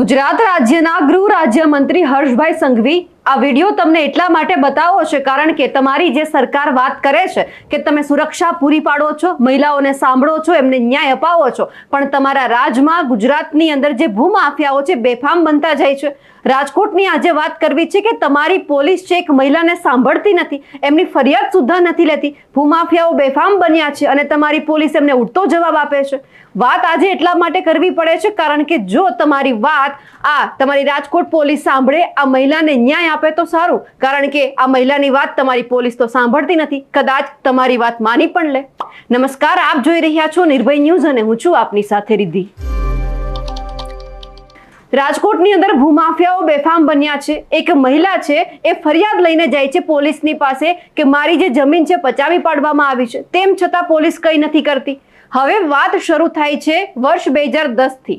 ગુજરાત રાજ્યના ગૃહ રાજ્યમંત્રી હર્ષભાઈ સંઘવી આ વીડિયો તમને એટલા માટે બતાવો છે કારણ કે તમારી જે સરકાર વાત કરે છે કે તમે સુરક્ષા પૂરી પાડો છો, મહિલાઓને સાંભળો છો, એમને ન્યાય અપાવો છો, પણ તમારા રાજમાં ગુજરાતની અંદર જે ભૂમાફિયાઓ છે બેફામ બનતા જાય છે. રાજકોટની આજે વાત કરવી છે કે તમારી પોલીસ છે એક મહિલાને સાંભળતી નથી, એમની ફરિયાદ સુદ્ધા નથી લેતી, ભૂમાફિયાઓ બેફામ બન્યા છે અને તમારી પોલીસ એમને ઉડતો જવાબ આપે છે. વાત આજે એટલા માટે કરવી પડે છે કારણ કે જો તમારી વાત આ તમારી રાજકોટ પોલીસ સાંભળે, આ મહિલાને ન્યાય આપે તો સારું. કારણ કે આ મહિલાની વાત તમારી પોલીસ તો સાંભળતી નથી. કદાચ તમારી વાત માની પણ લે. નમસ્કાર, આપ જોઈ રહ્યા છો નિર્ભય ન્યૂઝ અને હું છું આપની સાથે રિદ્ધિ. રાજકોટની અંદર ભૂમાફિયાઓ બેફામ બન્યા છે. એક મહિલા છે, એ ફરિયાદ લઈને જાય છે પોલીસની પાસે કે મારી જે જમીન છે પચાવી પાડવામાં આવી છે. તેમ છતાં પોલીસ કંઈ નથી કરતી. હવે વાત શરૂ થાય છે વર્ષ બે હજાર દસથી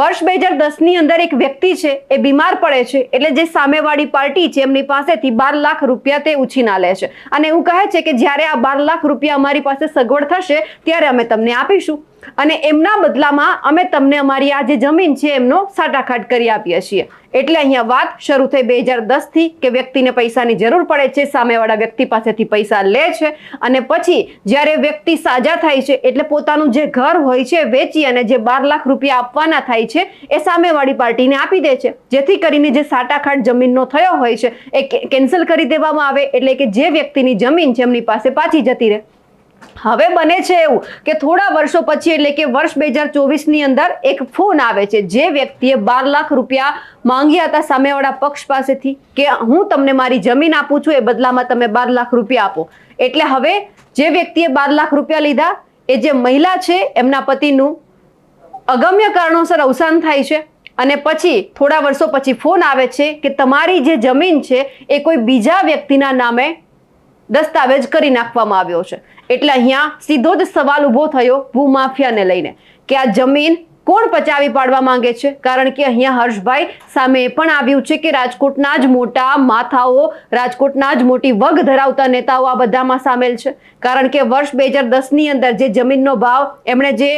વર્ષ બે હજાર દસની અંદર એક વ્યક્તિ છે, એ બીમાર પડે છે, એટલે જે સામેવાળી પાર્ટી છે, એમની પાસેથી બાર લાખ રૂપિયા તે ઉછીના લે છે. અને એવું કહે છે કે જ્યારે આ બાર લાખ રૂપિયા અમારી પાસે સગવડ થશે, ત્યારે અમે તમને આપીશું. અને એમના બદલામાં અમે તમને અમારી આ જે જમીન છે, એમનો સાટાખાટ કરી આપીએ છીએ. એટલે અહીંયા વાત શરૂ થઈ બે હજાર દસથી કે વ્યક્તિને પૈસાની જરૂર પડે છે, સામેવાળા વ્યક્તિ પાસેથી પૈસા લે છે અને પછી જ્યારે વ્યક્તિ સાજા થાય છે, એટલે પોતાનું જે ઘર હોય છે, વેચી અને જે બાર લાખ રૂપિયા આપવાના થાય છે, એ સામેવાળી પાર્ટીને આપી દે છે. જેથી કરીને જે સાટાખાટ જમીનનો થયો હોય છે, એ કેન્સલ કરી દેવામાં આવે, એટલે કે જે વ્યક્તિની જમીન છે, એમની પાસે પાછી જતી રહે. હવે બને છે એવું કે થોડા વર્ષો પછી, એટલે કે વર્ષ બે હજાર ચોવીસની અંદર એક ફોન આવે છે, જે વ્યક્તિએ બાર લાખ રૂપિયા માંગ્યા હતા સામેવાળા પક્ષ પાસેથી કે હું તમને મારી જમીન આપું છું, એ બદલામાં તમે બાર લાખ રૂપિયા આપો. એટલે હવે જે વ્યક્તિએ બાર લાખ રૂપિયા લીધા, એ જે મહિલા છે, એમના પતિનું અગમ્ય કારણોસર અવસાન થાય છે. અને પછી થોડા વર્ષો પછી ફોન આવે છે કે તમારી જે જમીન છે, એ કોઈ બીજા વ્યક્તિના નામે દસ્તાવેજ કરી નાખવામાં આવ્યો છે. એટલે અહીંયા સીધો જ સવાલ ઊભો થયો ભૂમાફિયાને લઈને કે આ જમીન કોણ પચાવી પાડવા માંગે છે? કારણ કે અહીંયા હર્ષભાઈ સામે પણ આવ્યું છે કે રાજકોટના જ મોટા માથાઓ, રાજકોટના જ મોટી વગ ધરાવતા નેતાઓ આ બધામાં સામેલ છે. કારણ કે વર્ષ બે હજાર દસની અંદર જે જમીનનો ભાવ એમણે જે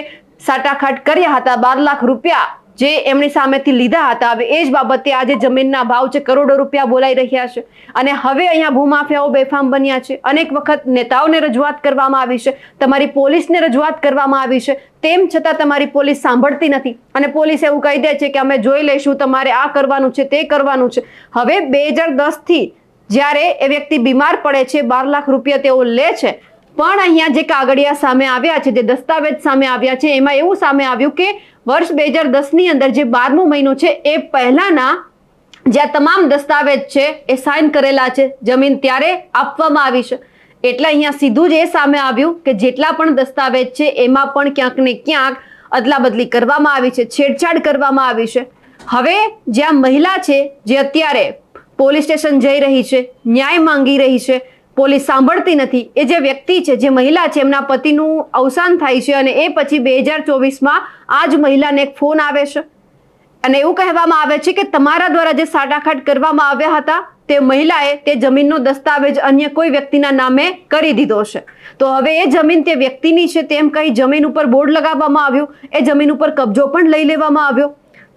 સાટાખાટ કર્યા હતા બાર લાખ રૂપિયા જે એમની સામેથી લીધા હતા, હવે એ જ બાબતે આજે જમીનના ભાવ છે, કરોડો રૂપિયા બોલાઈ રહ્યા છે. અને હવે અહીંયા ભૂમાફિયાઓ બેફામ બન્યા છે. અનેક વખત નેતાઓને રજૂઆત કરવામાં આવી છે, તમારી પોલીસને રજૂઆત કરવામાં આવી છે, તેમ છતાં તમારી પોલીસ સાંભળતી નથી. અને પોલીસ એવું કહી દે છે કે અમે જોઈ લઈશું, તમારે આ કરવાનું છે, તે કરવાનું છે. હવે બે હજાર દસથી જ્યારે એ વ્યક્તિ બીમાર પડે છે, બાર લાખ રૂપિયા તેઓ લે છે, પણ અહીંયા જે કાગળિયા સામે આવ્યા છે, જે દસ્તાવેજ સામે આવ્યા છે, એમાં એવું સામે આવ્યું કે વર્ષ બે હજાર દસની અંદર જે બારમો મહિનો છે, એ પહેલાંના જ્યાં તમામ દસ્તાવેજ છે, એ સાઇન કરેલા છે, જમીન ત્યારે આપવામાં આવી છે. એટલે અહીંયા સીધું જ એ સામે આવ્યું કે જેટલા પણ દસ્તાવેજ છે, એમાં પણ ક્યાંક ને ક્યાંક અદલાબદલી કરવામાં આવી છે, છેડછાડ કરવામાં આવી છે. હવે જ્યાં મહિલા છે, જે અત્યારે પોલીસ સ્ટેશન જઈ રહી છે, ન્યાય માંગી રહી છે પોલીસ સાંભળતી નથી. એ જે વ્યક્તિ છે, જે મહિલા છે, એમના પતિનું અવસાન થાય છે અને એ પછી બે હજાર ચોવીસમાં આ જ મહિલાને એક ફોન આવે છે. અને એવું કહેવામાં આવે છે કે તમારા દ્વારા જે સાટાખાટ કરવામાં આવ્યા હતા, તે મહિલાએ તે જમીનનો દસ્તાવેજ અન્ય કોઈ વ્યક્તિના નામે કરી દીધો છે. તો હવે એ જમીન તે વ્યક્તિની છે, તેમ કહી જમીન ઉપર બોર્ડ લગાવવામાં આવ્યું. એ જમીન ઉપર કબજો પણ લઈ લેવામાં આવ્યો.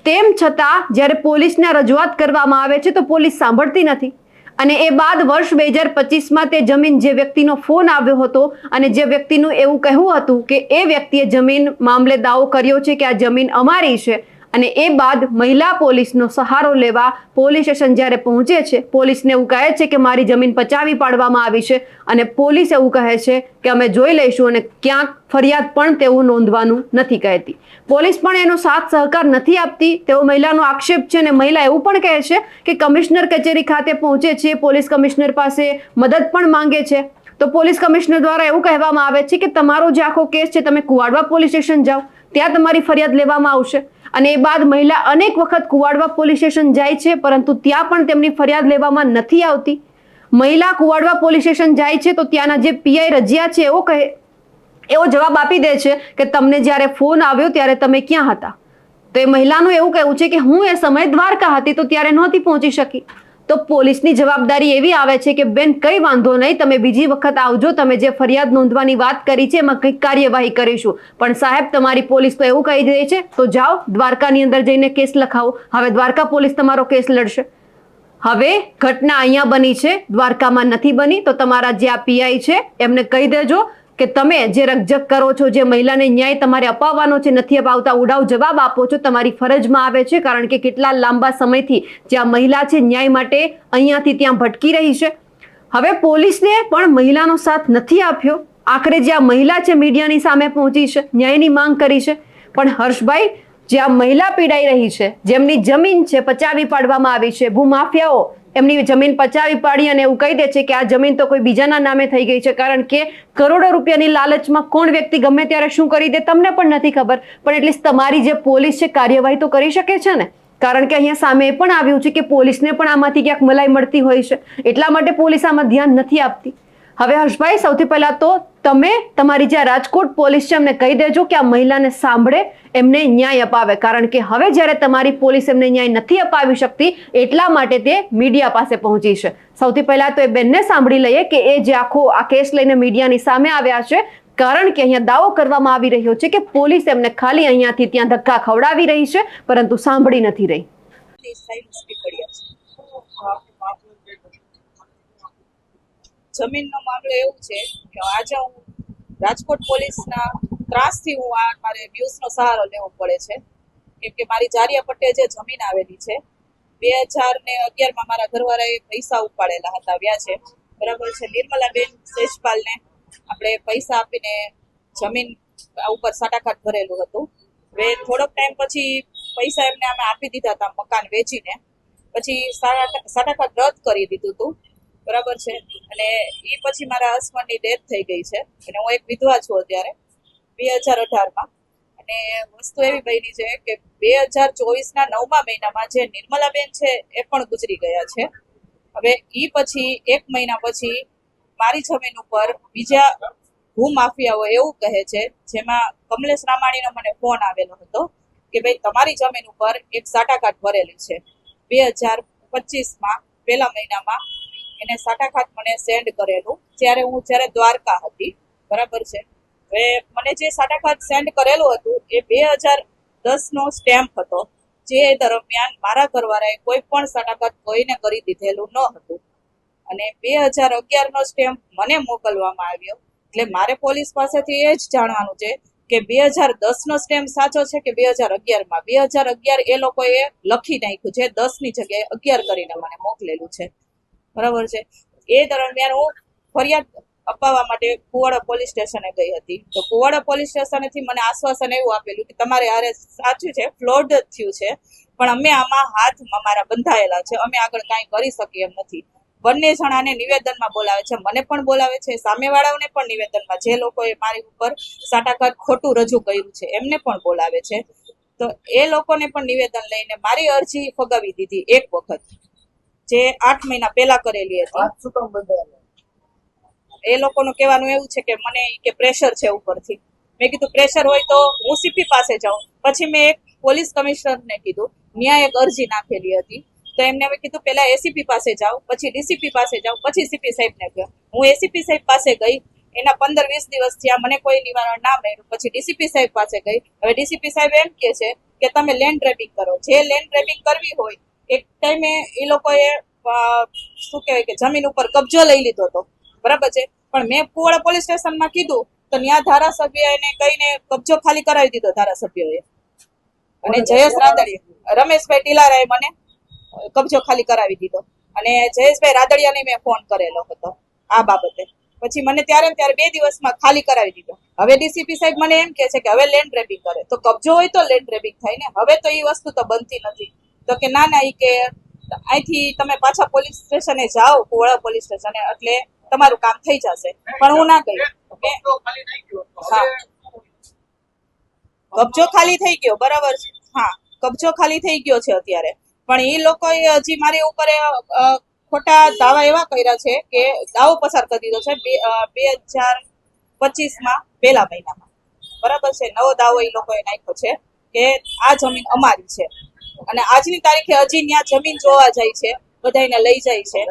તેમ છતાં જ્યારે પોલીસને રજૂઆત કરવામાં આવે છે, તો પોલીસ સાંભળતી નથી. અને એ બાદ વર્ષ બે હજાર પચીસમાં તે જમીન જે વ્યક્તિનો ફોન આવ્યો હતો અને જે વ્યક્તિનું એવું કહેવું હતું કે એ વ્યક્તિએ જમીન મામલે દાવો કર્યો છે કે આ જમીન અમારી છે અને એ બાદ મહિલા પોલીસનો સહારો લેવા પોલીસ સ્ટેશન જ્યારે પહોંચે છે, પોલીસને એવું કહે છે કે મારી જમીન પચાવી પાડવામાં આવી છે અને પોલીસ એવું કહે છે કે અમે જોઈ લઈશું અને ક્યાંક ફરિયાદ પણ તેવું નોંધવાનું નથી કહેતી. પોલીસ પણ એનો સાથ સહકાર નથી આપતી. તેવો મહિલાનો આક્ષેપ છે અને મહિલા એવું પણ કહે છે કે કમિશનર કચેરી ખાતે પહોંચે છે, પોલીસ કમિશનર પાસે મદદ પણ માંગે છે. તો પોલીસ કમિશનર દ્વારા એવું કહેવામાં આવે છે કે તમારો જે આખો કેસ છે, તમે કુવાડવા પોલીસ સ્ટેશન જાઓ, ત્યાં તમારી ફરિયાદ લેવામાં આવશે. અને એ બાદ મહિલા અનેક વખત કુવાડવા પોલીસ સ્ટેશન જાય છે, પરંતુ ત્યાં પણ તેમની ફરિયાદ લેવામાં નથી આવતી. મહિલા કુવાડવા પોલીસ સ્ટેશન જાય છે, તો ત્યાંના જે પીઆઈ રજિયા છે એવો કહે એવો જવાબ આપી દે છે કે તમને જ્યારે ફોન આવ્યો ત્યારે તમે ક્યાં હતા? તો એ મહિલાનું એવું કહેવું છે કે હું એ સમયે દ્વારકા હતી, તો ત્યારે નહોતી પહોંચી શકી. તો પોલીસની જવાબદારી એવી આવે છે કે, બેન, કઈ વાંધો નહીં, તમે બીજી વખત આવજો, તમે જે ફરિયાદ નોંધવાની વાત કરી છે, એમાં કંઈક કાર્યવાહી કરીશું. પણ સાહેબ, તમારી પોલીસ તો એવું કહી દે છે, તો જાઓ, દ્વારકાની અંદર જઈને કેસ લખાવો. હવે દ્વારકા પોલીસ તમારો કેસ લડશે. હવે ઘટના અહીંયા બની છે, દ્વારકામાં નથી બની, તો તમારા જે આ પીઆઈ છે, એમને કહી દેજો. કે તમે જે રકજક કરો છો, જે મહિલાને ન્યાય તમારે અપાવવાનો છે, નથી અપાવતા, ઉડાવ જવાબ આપો છો, તમારી ફરજમાં આવે છે, કારણ કે કેટલા લાંબા સમયથી જે આ મહિલા છે, ન્યાય માટે અહીંયાથી ત્યાં ભટકી રહી છે. હવે પોલીસને પણ મહિલાનો સાથ નથી આપ્યો. આખરે જે આ મહિલા છે, મીડિયાની સામે પહોંચી છે, ન્યાયની માંગ કરી છે. પણ હર્ષભાઈ, જે આ મહિલા પીડાઈ રહી છે, જેમની જમીન છે, પચાવી પાડવામાં આવી છે, ભૂમાફિયાઓ એમની જમીન પચાવી પાડી અને એવું કહી દે છે કે આ જમીન તો કોઈ બીજાના નામે થઈ ગઈ છે. કારણ કે કરોડો રૂપિયાની લાલચમાં કોણ વ્યક્તિ ગમે ત્યારે શું કરી દે તમને પણ નથી ખબર. પણ એટલીસ્ટ તમારી જે પોલીસ છે, કાર્યવાહી તો કરી શકે છે ને? કારણ કે અહીંયા સામે પણ આવ્યું છે કે પોલીસને પણ આમાંથી ક્યાંક મલાઈ મળતી હોય છે. એટલા માટે પોલીસ આમાં ધ્યાન નથી આપતી. હવે હર્ષભાઈ, સૌથી પહેલા તો તમે તમારી જે રાજકોટ પોલીસ છે, એમને કહી દેજો કે આ મહિલાને સાંભળે, એમને ન્યાય અપાવે. કારણ કે હવે જ્યારે તમારી પોલીસ એમને ન્યાય નથી અપાવી શકતી, એટલા માટે તે મીડિયા પાસે પહોંચી છે. સૌથી પહેલા તો એ બેનને સાંભળી લઈએ કે એ જે આખો આ કેસ લઈને મીડિયાની સામે આવ્યા છે, કારણ કે અહીંયા દાવો કરવામાં આવી રહ્યો છે કે પોલીસ એમને ખાલી અહીંયાથી ત્યાં ધક્કા ખવડાવી રહી છે, પરંતુ સાંભળી નથી રહી તે સાયન્સ નીકળ્યા છે જમીનનો મામલો એવું છે કે આજે હું રાજકોટ પોલીસના ત્રાસથી હું આ મારે ન્યૂઝનો સહારો લેવો પડે છે. કેમ કે મારી જારિયા પટ્ટે જે જમીન આવેલી છે, બે હજાર ને અગિયારમાં મારા ઘરવાળાએ પૈસા ઉપાડેલા હતા વ્યાજે બરાબર છે. નિર્મલાબેન સેજપાલને આપણે પૈસા આપીને જમીન ઉપર સાટાકાટ ભરેલું હતું. હવે થોડોક ટાઈમ પછી પૈસા એમને અમે આપી દીધા હતા મકાન વેચીને. પછી સાટાકાટ રદ કરી દીધું હતું. બરાબર છે? અને એ પછી મારા હસબન્ડની ડેથ થઈ ગઈ છે. અને હું એક વિધવા છું અત્યારે, બે હજાર અઢારમાં. અને વસ્તુ એવી બની છે કે બે હજાર ચોવીસના નવમા મહિનામાં જે નિર્મલાબેન છે એ પણ ગુજરી ગયા છે. હવે એ પછી એક મહિના પછી મારી જમીન ઉપર બીજા ભૂમાફિયાઓ એવું કહે છે, જેમાં કમલેશ રામાણીનો મને ફોન આવેલો હતો કે ભાઈ તમારી જમીન ઉપર એક સાટાઘાટ ભરેલી છે. બે હજાર પચીસમાં, પહેલા મહિનામાં એને સાટાઘાટ મને સેન્ડ કરેલું. જ્યારે હું જ્યારે દ્વારકા હતી, બરાબર છે? હવે મને જે સાટાઘાટ સેન્ડ કરેલું હતું, એ બે હજાર દસનો સ્ટેમ્પ હતો, જે દરમિયાન મારા ઘરવાળાએ કોઈ પણ સાટાઘાટ કોઈને કરી દીધેલું ન હતું. અને બે હજાર અગિયારનો સ્ટેમ્પ મને મોકલવામાં આવ્યો. એટલે મારે પોલીસ પાસેથી એ જ જાણવાનું છે કે બે હજાર દસનો સ્ટેમ્પ સાચો છે કે બે હજાર અગિયારમાં બે હજાર અગિયાર એ લોકોએ લખી નાખ્યું છે દસની જગ્યાએ અગિયાર કરીને મને મોકલેલું છે. બરાબર છે? એ દરમિયાન હું ફરિયાદ અપાવવા માટે કુવાડા પોલીસ સ્ટેશને ગઈ હતી. તો કુવાડા પોલીસ સ્ટેશનેથી મને આશ્વાસન એવું આપેલું કે તમારે હારે સાચું છે, ફ્લોડ થયું છે, પણ અમે આમાં હાથ અમારા બંધાયેલા છે, અમે આગળ કાંઈ કરી શકીએ એમ નથી. બંને જણાને નિવેદનમાં બોલાવે છે, મને પણ બોલાવે છે, સામેવાળાઓને પણ નિવેદનમાં. જે લોકોએ મારી ઉપર સાટાઘાટ ખોટું રજૂ કર્યું છે, એમને પણ બોલાવે છે. તો એ લોકોને પણ નિવેદન લઈને મારી અરજી ફગાવી દીધી એક વખત. જે આઠ મહિના પહેલા કરેલી હતી. એ લોકોનું કહેવાનું એવું છે કે મને કે પ્રેશર છે ઉપરથી. મેં કીધું પ્રેશર હોય તો હું સીપી પાસે જાઉં પછી મેં એક પોલીસ કમિશનરને કીધું ત્યાં એક અરજી નાખેલી હતી. તો એમને મેં કીધું પહેલા એસીપી પાસે જાઉં પછી ડીસીપી પાસે જાઉં પછી સીપી સાહેબને કહ્યું હું એસીપી સાહેબ પાસે ગઈ એના પંદર વીસ દિવસ થયા મને કોઈ નિવારણ ના મળ્યું. પછી ડીસીપી સાહેબ પાસે ગઈ. હવે ડીસીપી સાહેબ એમ કે છે કે તમે લેન્ડ ગ્રેબિંગ કરો. જે લેન્ડ ગ્રેબિંગ કરવી હોય એક ટાઈમે એ લોકોએ શું કહેવાય કે જમીન ઉપર કબજો લઈ લીધો હતો. બરાબર છે? પણ મેં કુવાડા પોલીસ સ્ટેશનમાં કીધું તો ત્યાં ધારાસભ્ય કહીને કબજો ખાલી કરાવી દીધો ધારાસભ્યોએ. અને જયેશ રાદડિયા, રમેશભાઈ ટીલારાએ મને કબજો ખાલી કરાવી દીધો. અને જયેશભાઈ રાદડિયાને મેં ફોન કરેલો હતો આ બાબતે. પછી મને ત્યારે ત્યારે બે દિવસમાં ખાલી કરાવી દીધો. હવે ડીસીપી સાહેબ મને એમ કે છે કે હવે લેન્ડ ગ્રેબિંગ કરે. તો કબજો હોય તો લેન્ડ ગ્રેબિંગ થાય ને. હવે તો એ વસ્તુ તો બનતી નથી. તો કે ના ના એ કે અહીંથી તમે પાછા પોલીસ સ્ટેશને જાઓ, કુવાડા પોલીસ સ્ટેશને, એટલે તમારું કામ થઈ જશે. પણ હું ના કહી હા. કબજો ખાલી થઈ ગયો, બરાબર હા, કબજો ખાલી થઈ ગયો છે અત્યારે. પણ એ લોકોએ હજી મારી ઉપર ખોટા દાવા એવા કર્યા છે કે દાવો પસાર કરી દીધો છે, બે હજાર પચીસમાં, પહેલા મહિનામાં. બરાબર છે? નવો દાવો એ લોકોએ નાખ્યો છે કે આ જમીન અમારી છે. અને આજની તારીખે હજી ત્યાં જમીન જોવા જાય છે બધાને લઈ જાય છે.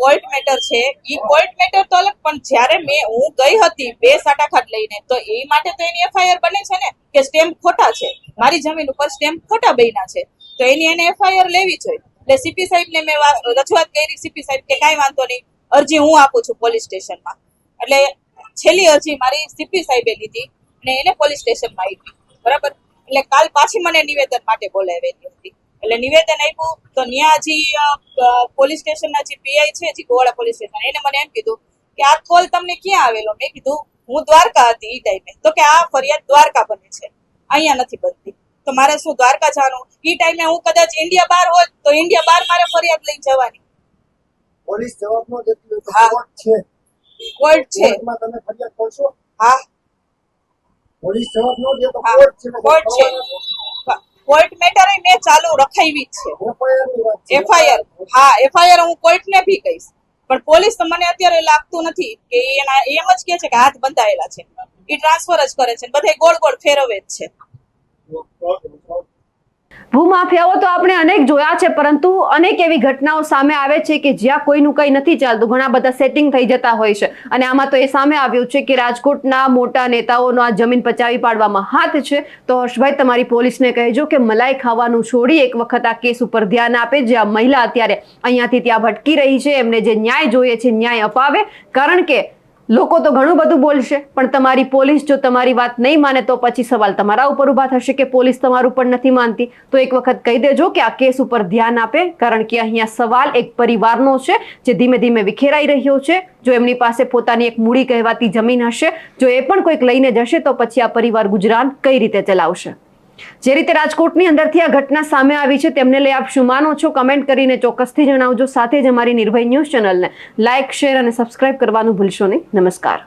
કોર્ટ મેટર છે ઈ કોર્ટ મેટર તો અલગ પણ જ્યારે મેં હું ગઈ હતી બે સાટાખાટ લઈને તો એ માટે તો એની એફઆઈઆર બને છે ને કે સ્ટેમ્પ ખોટા છે. મારી જમીન ઉપર સ્ટેમ્પ ખોટા બન્યા છે. તો એની એને એફઆઈઆર લેવી જોઈએ એટલે સીપી સાહેબને મેં રજૂઆત કરી. સીપી સાહેબ કે કાંઈ વાંધો નહીં. અરજી હું આપું છું પોલીસ સ્ટેશનમાં. એટલે છેલ્લી અરજી મારી સીપી સાહેબે લીધી અને એને પોલીસ સ્ટેશનમાં આપી. બરાબર? એટલે કાલ પાછી મને નિવેદન માટે બોલાવેલી હતી. એટલે નિવેદન આપ્યું તો ત્યાં અ, પોલીસ સ્ટેશનના જે પીઆઈ છે જે ગોવાડા પોલીસ સ્ટેશન એને મને એમ કીધું કે આ કોલ તમને ક્યાં આવેલો? મેં કીધું હું દ્વારકા હતી એ ટાઈમે. તો કે આ ફરિયાદ દ્વારકા બને છે. અહીંયા નથી બનતી. તો મારે શું દ્વારકા જવાનું? એ ટાઈમે હું કદાચ ઇન્ડિયા બહાર હોત તો ઇન્ડિયા બહાર મારે ફરિયાદ લઈ જવાની. પોલીસ જવાબમાં. કોર્ટ છે. કોર્ટ છે. તમે ફરિયાદ કરશો? હા. પોલીસ જવાબ ન દે તો કોર્ટ છે કોર્ટ છે. કોર્ટ મેટર મેં ચાલુ રખાવી છે. એફઆઈઆર હા એફઆઈઆર હું કોર્ટને ભી કહીશ. પણ પોલીસ મને અત્યારે લાગતું નથી કે એના એમ જ કે છે કે હાથ બંધાયેલા છે. એ ટ્રાન્સફર જ કરે છે બધે ગોળ ગોળ ફેરવે જ છે. ભૂમાફિયાઓ તો આપણે અનેક જોયા છે, પરંતુ અનેક એવી ઘટનાઓ સામે આવે છે કે જ્યાં કોઈનું કંઈ નથી ચાલતું. ઘણા બધા સેટિંગ થઈ જતા હોય છે. અને આમાં તો એ સામે આવ્યું છે કે રાજકોટના મોટા નેતાઓનો આ જમીન પચાવી પાડવામાં હાથ છે. તો હર્ષભાઈ, તમારી પોલીસને કહેજો કે મલાઈ ખાવાનું છોડી એક વખત આ કેસ ઉપર ધ્યાન આપે. જે આ મહિલા અત્યારે અહીંયાથી ત્યાં ભટકી રહી છે. એમને જે ન્યાય જોઈએ છે, ન્યાય અપાવે. કારણ કે લોકો તો ઘણું બધું બોલશે, પણ તમારી પોલીસ જો તમારી વાત નહીં માને તો પછી સવાલ તમારા ઉપર ઊભા થશે કે પોલીસ તમારું પણ નથી માનતી. તો એક વખત કહી દેજો કે આ કેસ ઉપર ધ્યાન આપે, કારણ કે અહીંયા સવાલ એક પરિવારનો છે જે ધીમે ધીમે વિખેરાઈ રહ્યો છે. જો એમની પાસે પોતાની એક મૂડી કહેવાતી જમીન હશે, જો એ પણ કોઈક લઈને જશે તો પછી આ પરિવાર ગુજરાન કઈ રીતે ચલાવશે? જે રીતે રાજકોટની અંદરથી આ ઘટના સામે આવી છે, તેમને લઈ આપ શું માનો છો? કમેન્ટ કરીને ચોક્કસથી જણાવજો. સાથે જ અમારી નિર્ભય ન્યૂઝ ચેનલને લાઇક શેર અને સબસ્ક્રાઇબ કરવાનું ભૂલશો નહીં. નમસ્કાર.